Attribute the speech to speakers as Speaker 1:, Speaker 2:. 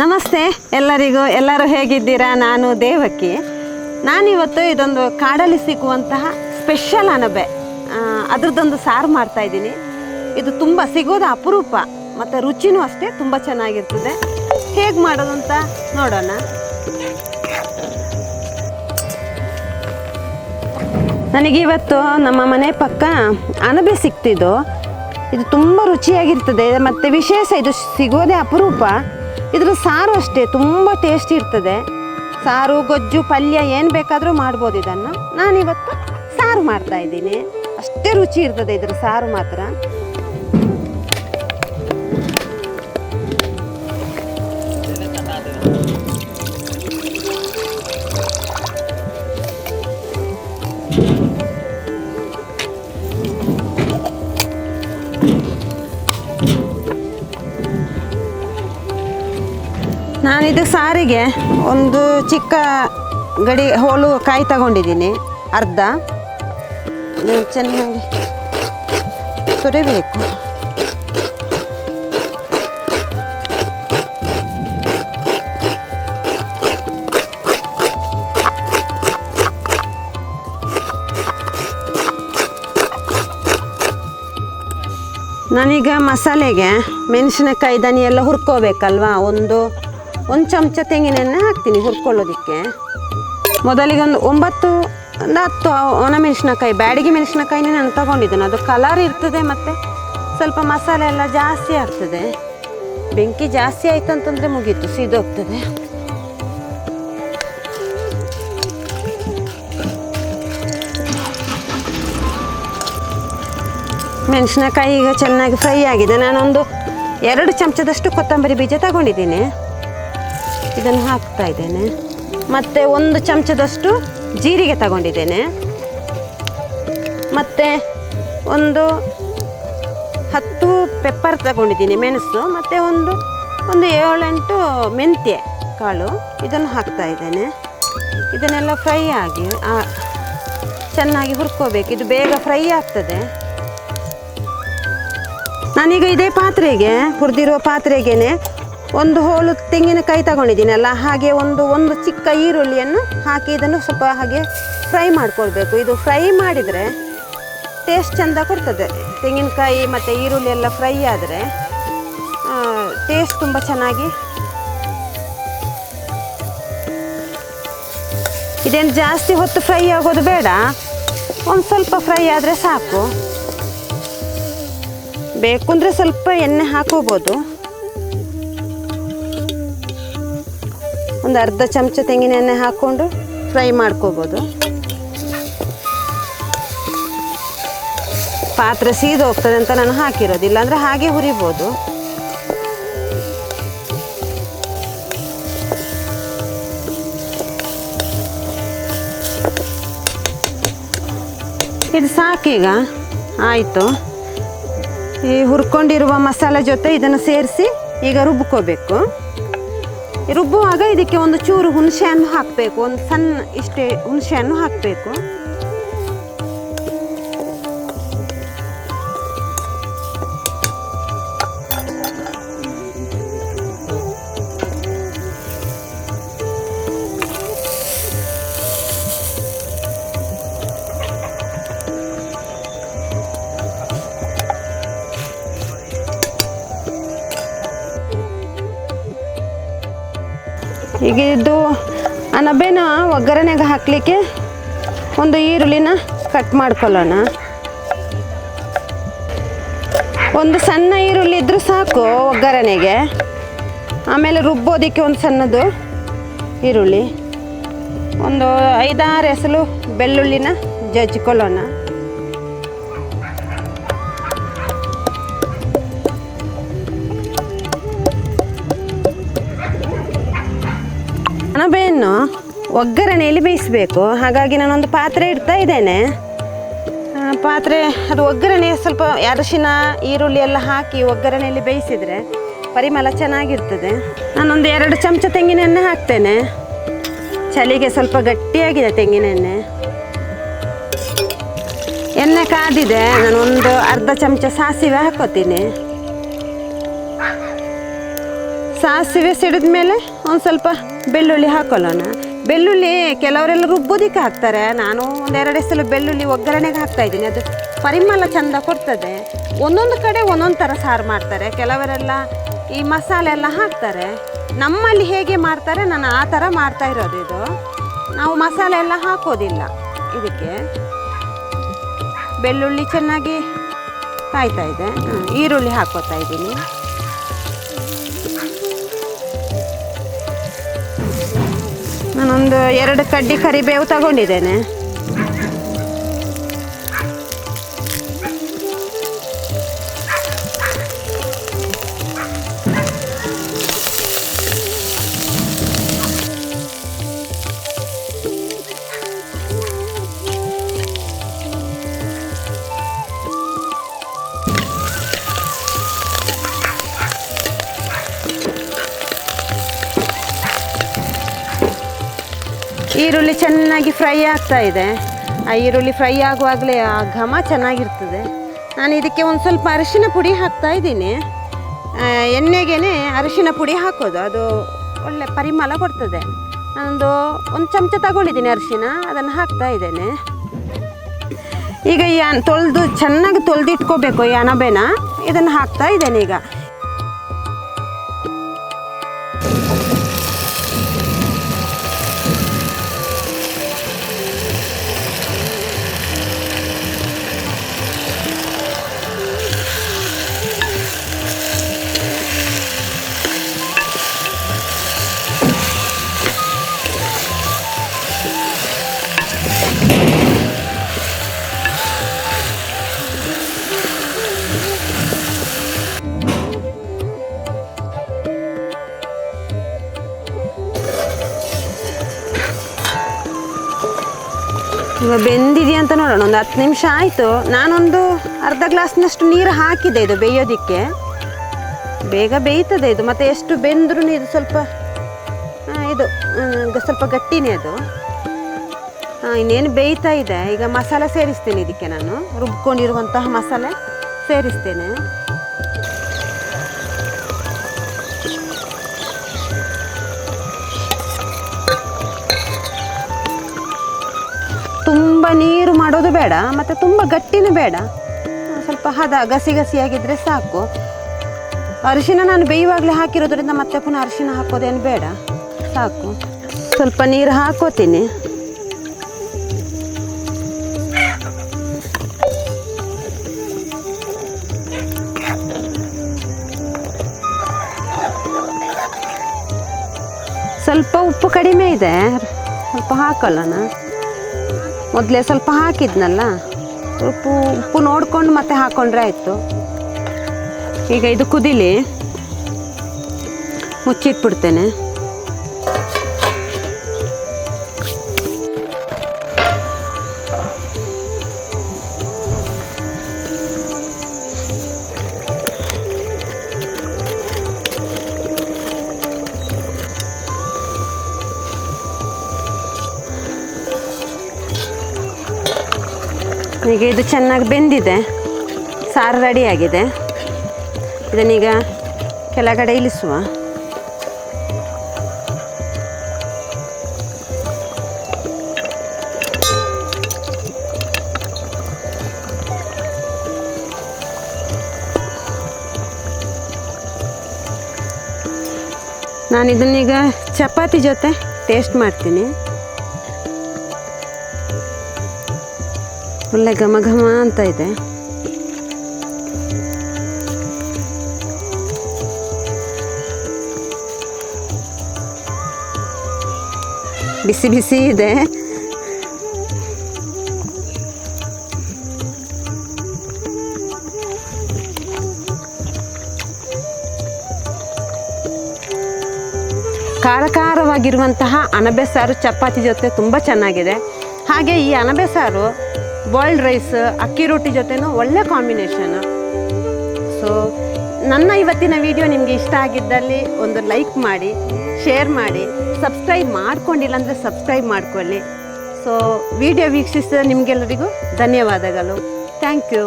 Speaker 1: ನಮಸ್ತೆ, ಎಲ್ಲರಿಗೂ, ಎಲ್ಲರೂ ಹೇಗಿದ್ದೀರಾ? ನಾನು ದೇವಕಿ. ನಾನಿವತ್ತು ಇದೊಂದು ಕಾಡಲ್ಲಿ ಸಿಗುವಂತಹ ಸ್ಪೆಷಲ್ ಅಣಬೆ ಅದರದ್ದೊಂದು ಸಾರು ಮಾಡ್ತಾ ಇದ್ದೀನಿ. ಇದು ತುಂಬ ಸಿಗೋದು ಅಪರೂಪ, ಮತ್ತು ರುಚಿನೂ ಅಷ್ಟೇ ತುಂಬ ಚೆನ್ನಾಗಿರ್ತದೆ. ಹೇಗೆ ಮಾಡೋದು ಅಂತ ನೋಡೋಣ. ನನಗಿವತ್ತು ನಮ್ಮ ಮನೆ ಪಕ್ಕ ಅಣಬೆ ಸಿಕ್ತಿದ್ದು ಇದು ತುಂಬ ರುಚಿಯಾಗಿರ್ತದೆ, ಮತ್ತು ವಿಶೇಷ ಇದು ಸಿಗೋದೇ ಅಪರೂಪ. ಇದ್ರ ಸಾರು ಅಷ್ಟೇ, ತುಂಬ ಟೇಸ್ಟಿ ಇರ್ತದೆ. ಸಾರು, ಗೊಜ್ಜು, ಪಲ್ಯ ಏನು ಬೇಕಾದರೂ ಮಾಡ್ಬೋದು ಇದನ್ನು. ನಾನಿವತ್ತು ಸಾರು ಮಾಡ್ತಾ ಇದ್ದೀನಿ. ಅಷ್ಟೇ ರುಚಿ ಇರ್ತದೆ ಇದ್ರ ಸಾರು ಮಾತ್ರ. ನಾನಿದು ಸಾರಿಗೆ ಒಂದು ಚಿಕ್ಕ ಗಡಿ ಹೋಳು ಕಾಯಿ ತಗೊಂಡಿದ್ದೀನಿ, ಅರ್ಧ. ಚೆನ್ನಾಗಿ ಸುರಿಬೇಕು ನಾನೀಗ ಮಸಾಲೆಗೆ ಮೆಣಸಿನಕಾಯಿ ದನಿಯೆಲ್ಲ ಹುರ್ಕೋಬೇಕಲ್ವಾ? ಒಂದು ಒಂದು ಚಮಚ ತೆಂಗಿನೆಣ್ಣೆ ಹಾಕ್ತೀನಿ ಹುರ್ಕೊಳ್ಳೋದಕ್ಕೆ. ಮೊದಲಿಗೆ ಒಂದು ಒಂಬತ್ತು, ಒಂದು ಹತ್ತು ಒಣ ಮೆಣಸಿನಕಾಯಿ, ಬ್ಯಾಡಿಗೆ ಮೆಣಸಿನಕಾಯಿನೇ ನಾನು ತೊಗೊಂಡಿದ್ದೇನೆ. ಅದು ಕಲರ್ ಇರ್ತದೆ ಮತ್ತು ಸ್ವಲ್ಪ ಮಸಾಲೆ ಎಲ್ಲ ಜಾಸ್ತಿ ಆಗ್ತದೆ. ಬೆಂಕಿ ಜಾಸ್ತಿ ಆಯಿತು ಅಂತಂದರೆ ಮುಗೀತು, ಸೀದೋಗ್ತದೆ. ಮೆಣಸಿನಕಾಯಿ ಈಗ ಚೆನ್ನಾಗಿ ಫ್ರೈ ಆಗಿದೆ. ನಾನೊಂದು ಎರಡು ಚಮಚದಷ್ಟು ಕೊತ್ತಂಬರಿ ಬೀಜ ತಗೊಂಡಿದ್ದೀನಿ. ಇದನ್ನು ಹಾಕ್ತಾ ಇದ್ದೇನೆ. ಮತ್ತು ಒಂದು ಚಮಚದಷ್ಟು ಜೀರಿಗೆ ತಗೊಂಡಿದ್ದೇನೆ. ಮತ್ತು ಒಂದು ಹತ್ತು ಪೆಪ್ಪರ್ ತಗೊಂಡಿದ್ದೀನಿ, ಮೆಣಸು. ಮತ್ತು ಒಂದು ಒಂದು ಏಳೆಂಟು ಮೆಂತ್ಯ ಕಾಳು ಇದನ್ನು ಹಾಕ್ತಾ ಇದ್ದೇನೆ. ಇದನ್ನೆಲ್ಲ ಫ್ರೈ ಆಗಿ ಚೆನ್ನಾಗಿ ಹುರ್ಕೋಬೇಕು. ಇದು ಬೇಗ ಫ್ರೈ ಆಗ್ತದೆ. ನಾನೀಗ ಇದೇ ಪಾತ್ರೆಗೆ, ಹುರಿದಿರುವ ಪಾತ್ರೆಗೇನೆ ಒಂದು ಹೋಳು ತೆಂಗಿನಕಾಯಿ ತಗೊಂಡಿದ್ದೀನಲ್ಲ, ಹಾಗೆ ಒಂದು ಒಂದು ಚಿಕ್ಕ ಈರುಳ್ಳಿಯನ್ನು ಹಾಕಿ ಇದನ್ನು ಸ್ವಲ್ಪ ಹಾಗೆ ಫ್ರೈ ಮಾಡ್ಕೊಳ್ಬೇಕು. ಇದು ಫ್ರೈ ಮಾಡಿದರೆ ಟೇಸ್ಟ್ ಚೆಂದ ಕೊಡ್ತದೆ. ತೆಂಗಿನಕಾಯಿ ಮತ್ತು ಈರುಳ್ಳಿ ಎಲ್ಲ ಫ್ರೈ ಆದರೆ ಟೇಸ್ಟ್ ತುಂಬ ಚೆನ್ನಾಗಿ ಇದೇನು ಜಾಸ್ತಿ ಹೊತ್ತು ಫ್ರೈ ಆಗೋದು ಬೇಡ. ಒಂದು ಸ್ವಲ್ಪ ಫ್ರೈ ಆದರೆ ಸಾಕು. ಬೇಕು ಅಂದರೆ ಸ್ವಲ್ಪ ಎಣ್ಣೆ ಹಾಕೋಬೋದು. ಒಂದು ಅರ್ಧ ಚಮಚ ತೆಂಗಿನ ಎಣ್ಣೆ ಹಾಕ್ಕೊಂಡು ಫ್ರೈ ಮಾಡ್ಕೋಬೋದು. ಪಾತ್ರೆ ಸೀದು ಹೋಗ್ತದೆ ಅಂತ ನಾನು ಹಾಕಿರೋದು, ಇಲ್ಲಾಂದರೆ ಹಾಗೆ ಹುರಿಬೋದು. ಇದು ಸಾಕೀಗ, ಆಯಿತು. ಈ ಹುರ್ಕೊಂಡಿರುವ ಮಸಾಲೆ ಜೊತೆ ಇದನ್ನು ಸೇರಿಸಿ ಈಗ ರುಬ್ಕೋಬೇಕು. ರುಬ್ಬುವಾಗ ಇದಕ್ಕೆ ಒಂದು ಚೂರು ಹುಣಸೆ ಹಣ್ಣು ಹಾಕಬೇಕು. ಒಂದು ಸಣ್ಣ ಇಷ್ಟೇ ಹುಣಸೆ ಹಣ್ಣು ಹಾಕಬೇಕು. ಈಗ ಇದು ಅನಬೇನ ಒಗ್ಗರಣೆಗೆ ಹಾಕಲಿಕ್ಕೆ ಒಂದು ಈರುಳ್ಳಿನ ಕಟ್ ಮಾಡ್ಕೊಳ್ಳೋಣ. ಒಂದು ಸಣ್ಣ ಈರುಳ್ಳಿ ಇದ್ದರೂ ಸಾಕು ಒಗ್ಗರಣೆಗೆ. ಆಮೇಲೆ ರುಬ್ಬೋದಕ್ಕೆ ಒಂದು ಸಣ್ಣದು ಈರುಳ್ಳಿ. ಒಂದು ಐದಾರು ಹೆಸಲು ಬೆಳ್ಳುಳ್ಳಿನ ಜಜ್ಜಿಕೊಳ್ಳೋಣ. ಅಣಬೆಯನ್ನು ಒಗ್ಗರಣೆಯಲ್ಲಿ ಬೇಯಿಸಬೇಕು. ಹಾಗಾಗಿ ನಾನೊಂದು ಪಾತ್ರೆ ಇಡ್ತಾ ಇದ್ದೇನೆ. ಪಾತ್ರೆ, ಅದು ಒಗ್ಗರಣೆ ಸ್ವಲ್ಪ ಅರಶಿನ, ಈರುಳ್ಳಿ ಎಲ್ಲ ಹಾಕಿ ಒಗ್ಗರಣೆಯಲ್ಲಿ ಬೇಯಿಸಿದರೆ ಪರಿಮಳ ಚೆನ್ನಾಗಿರ್ತದೆ. ನಾನೊಂದು ಎರಡು ಚಮಚ ತೆಂಗಿನೆಣ್ಣೆ ಹಾಕ್ತೇನೆ. ಚಳಿಗೆ ಸ್ವಲ್ಪ ಗಟ್ಟಿಯಾಗಿದೆ ತೆಂಗಿನೆಣ್ಣೆ. ಎಣ್ಣೆ ಕಾದಿದೆ. ನಾನು ಒಂದು ಅರ್ಧ ಚಮಚ ಸಾಸಿವೆ ಹಾಕೋತೀನಿ. ಸಾಸಿವೆ ಸಿಡಿದ ಮೇಲೆ ಒಂದು ಸ್ವಲ್ಪ ಬೆಳ್ಳುಳ್ಳಿ ಹಾಕೊಳ್ಳೋಣ. ಬೆಳ್ಳುಳ್ಳಿ ಕೆಲವರೆಲ್ಲ ರುಬ್ಬೋದಿಕ್ಕೆ ಹಾಕ್ತಾರೆ. ನಾನು ಒಂದೆರಡು ಸಲ ಬೆಳ್ಳುಳ್ಳಿ ಒಗ್ಗರಣೆಗೆ ಹಾಕ್ತಾ ಇದ್ದೀನಿ. ಅದು ಪರಿಮಳ ಚಂದ ಕೊಡ್ತದೆ. ಒಂದೊಂದು ಕಡೆ ಒಂದೊಂದು ಥರ ಸಾರು ಮಾಡ್ತಾರೆ. ಕೆಲವರೆಲ್ಲ ಈ ಮಸಾಲೆ ಎಲ್ಲ ಹಾಕ್ತಾರೆ. ನಮ್ಮಲ್ಲಿ ಹೇಗೆ ಮಾಡ್ತಾರೆ ನಾನು ಆ ಥರ ಮಾಡ್ತಾ ಇರೋದು ಇದು. ನಾವು ಮಸಾಲೆ ಎಲ್ಲ ಹಾಕೋದಿಲ್ಲ. ಇದಕ್ಕೆ ಬೆಳ್ಳುಳ್ಳಿ ಚೆನ್ನಾಗಿ ಕಾಯ್ತಾ ಇದೆ. ಈರುಳ್ಳಿ ಹಾಕೋತಾ ಇದ್ದೀನಿ. ನಾನೊಂದು ಎರಡು ಕಡ್ಡಿ ಕರಿಬೇವು ತಗೊಂಡಿದ್ದೇನೆ. ಈರುಳ್ಳಿ ಚೆನ್ನಾಗಿ ಫ್ರೈ ಆಗ್ತಾ ಇದೆ. ಆ ಈರುಳ್ಳಿ ಫ್ರೈ ಆಗುವಾಗಲೇ ಆ ಘಮ ಚೆನ್ನಾಗಿರ್ತದೆ. ನಾನು ಇದಕ್ಕೆ ಒಂದು ಸ್ವಲ್ಪ ಅರಿಶಿನ ಪುಡಿ ಹಾಕ್ತಾ ಇದ್ದೀನಿ. ಎಣ್ಣೆಗೇ ಅರಿಶಿನ ಪುಡಿ ಹಾಕೋದು. ಅದು ಒಳ್ಳೆ ಪರಿಮಳ ಕೊಡ್ತದೆ. ನಾನೊಂದು ಒಂದು ಚಮಚ ತಗೊಂಡಿದ್ದೀನಿ ಅರಿಶಿನ. ಅದನ್ನು ಹಾಕ್ತಾ ಇದ್ದೇನೆ. ಈಗ ಈ ತೊಳೆದು ಚೆನ್ನಾಗಿ ತೊಳೆದಿಟ್ಕೋಬೇಕು ಈ ಅಣಬೆನ. ಇದನ್ನು ಹಾಕ್ತಾ ಇದ್ದೇನೆ ಈಗ. ಬೆಂದಿದೆಯಾ ಅಂತ ನೋಡೋಣ. ಒಂದು ಹತ್ತು ನಿಮಿಷ ಆಯಿತು. ನಾನೊಂದು ಅರ್ಧ ಗ್ಲಾಸ್ನಷ್ಟು ನೀರು ಹಾಕಿದೆ ಇದು ಬೇಯೋದಕ್ಕೆ. ಬೇಗ ಬೇಯ್ತದೆ ಇದು. ಮತ್ತು ಎಷ್ಟು ಬೆಂದರೂ ಇದು ಸ್ವಲ್ಪ ಇದು ಸ್ವಲ್ಪ ಗಟ್ಟಿನೇ ಅದು. ಹಾಂ ಇನ್ನೇನು ಬೇಯ್ತಾ ಇದೆ. ಈಗ ಮಸಾಲೆ ಸೇರಿಸ್ತೇನೆ ಇದಕ್ಕೆ ನಾನು. ರುಬ್ಕೊಂಡಿರುವಂತಹ ಮಸಾಲೆ ಸೇರಿಸ್ತೇನೆ. ನೀರು ಮಾಡೋದು ಬೇಡ, ಮತ್ತು ತುಂಬ ಗಟ್ಟಿನೂ ಬೇಡ. ಸ್ವಲ್ಪ ಹದ, ಗಸಿ ಗಸಿಯಾಗಿದ್ದರೆ ಸಾಕು. ಅರಿಶಿನ ನಾನು ಬೇಯುವಾಗಲೇ ಹಾಕಿರೋದ್ರಿಂದ ಮತ್ತೆ ಪುನಃ ಅರಿಶಿನ ಹಾಕೋದೇನು ಬೇಡ, ಸಾಕು. ಸ್ವಲ್ಪ ನೀರು ಹಾಕೋತೀನಿ. ಸ್ವಲ್ಪ ಉಪ್ಪು ಕಡಿಮೆ ಇದೆ, ಸ್ವಲ್ಪ ಹಾಕೊಳ್ಳೋಣ. ಮೊದಲೇ ಸ್ವಲ್ಪ ಹಾಕಿದ್ನಲ್ಲ? ಉಪ್ಪು ಉಪ್ಪು ನೋಡ್ಕೊಂಡು ಮತ್ತೆ ಹಾಕೊಂಡ್ರೆ ಆಯಿತು. ಈಗ ಇದು ಕುದಿಲಿ. ಮುಚ್ಚಿಟ್ಬಿಡ್ತೇನೆ. ಈಗ ಇದು ಚೆನ್ನಾಗಿ ಬೆಂದಿದೆ. ಸಾರು ರೆಡಿಯಾಗಿದೆ ಇದನ್ನೀಗ ಕೆಳಗಡೆ ಇಳಿಸುವ. ನಾನು ಇದನ್ನೀಗ ಚಪಾತಿ ಜೊತೆ ಟೇಸ್ಟ್ ಮಾಡ್ತೀನಿ. ಒಳ್ಳೆ ಘಮ ಘಮ ಅಂತ ಇದೆ. ಬಿಸಿ ಬಿಸಿ ಇದೆ. ಖಾರಖಾರವಾಗಿರುವಂತಹ ಅಣಬೆ ಸಾರು ಚಪಾತಿ ಜೊತೆ ತುಂಬ ಚೆನ್ನಾಗಿದೆ. ಹಾಗೆ ಈ ಅಣಬೆ ಸಾರು ಬಾಯ್ಲ್ಡ್ ರೈಸ್ ಅಕ್ಕಿ ರೊಟ್ಟಿ ಜೊತೆನೂ ಒಳ್ಳೆ ಕಾಂಬಿನೇಷನ್ ಸೊ ನನ್ನ ಇವತ್ತಿನ ವಿಡಿಯೋ ನಿಮಗೆ ಇಷ್ಟ ಆಗಿದ್ದಲ್ಲಿ ಒಂದು ಲೈಕ್ ಮಾಡಿ ಶೇರ್ ಮಾಡಿ ಸಬ್ಸ್ಕ್ರೈಬ್ ಮಾಡ್ಕೊಂಡಿಲ್ಲ ಅಂದರೆ ಸಬ್ಸ್ಕ್ರೈಬ್ ಮಾಡ್ಕೊಳ್ಳಿ. ಸೊ ವಿಡಿಯೋ ವೀಕ್ಷಿಸಿದ ನಿಮಗೆಲ್ಲರಿಗೂ ಧನ್ಯವಾದಗಳು. Thank you